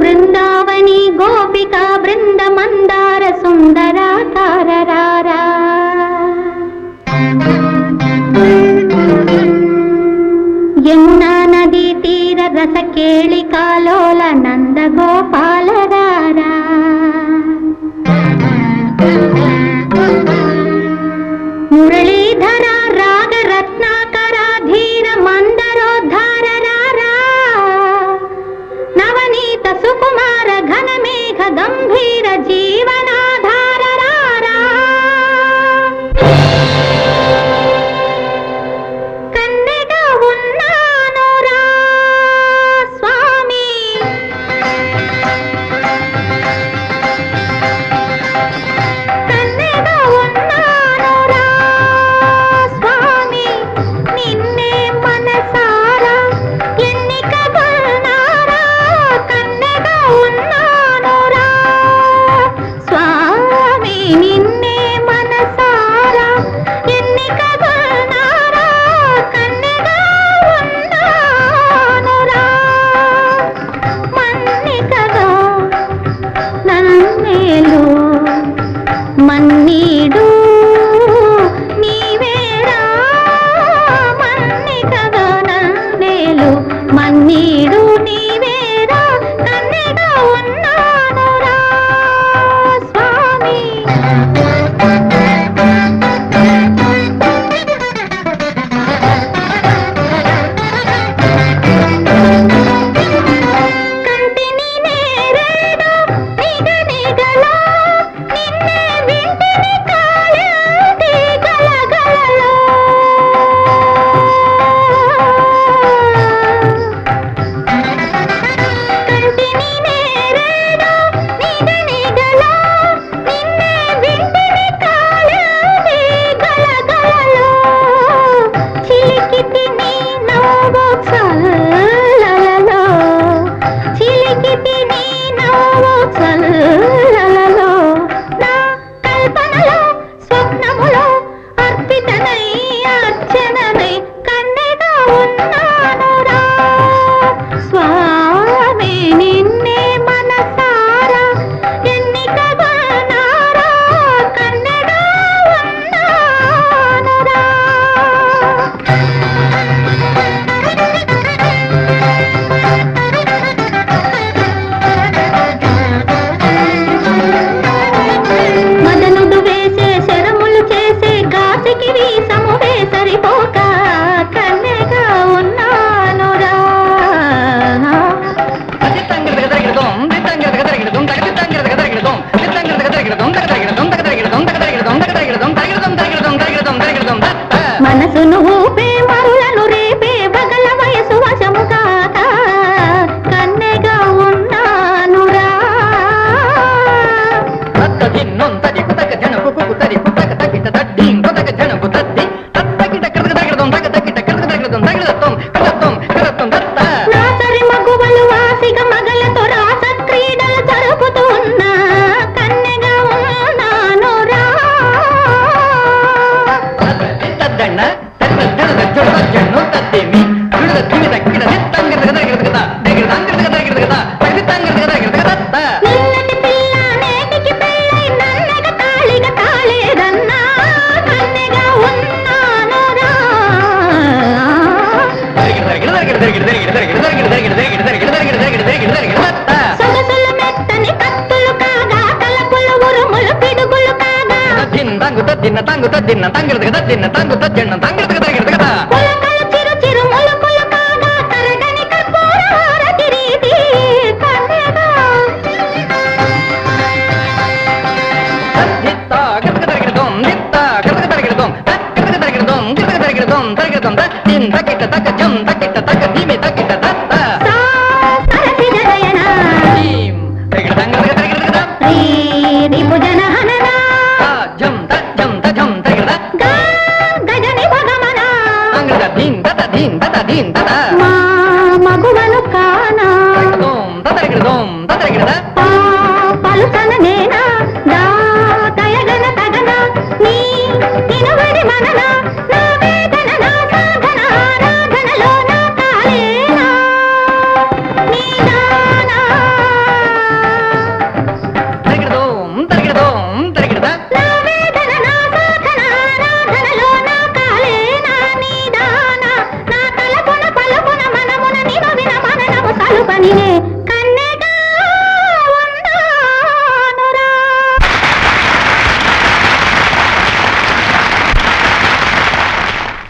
वृन्दावनी गोपिका वृन्द मन्दार सुन्दरा ताररारा यमुना नदी तीर रस केळि कालोल नन्द गोपा మన్నీడు. నీవేడా మన్ని కదా నన్నేలు మన్నీడు. నీవే మనసును ఊపే మరు తంగుత దిన్న తంగిరదు కదా దిన్న తంగుత జెండ తంగిరదు కదా గిరదు కదా తగ్గిట తగ్గ జం తగ్గిట తగ్గ ధీమి తగ్గిట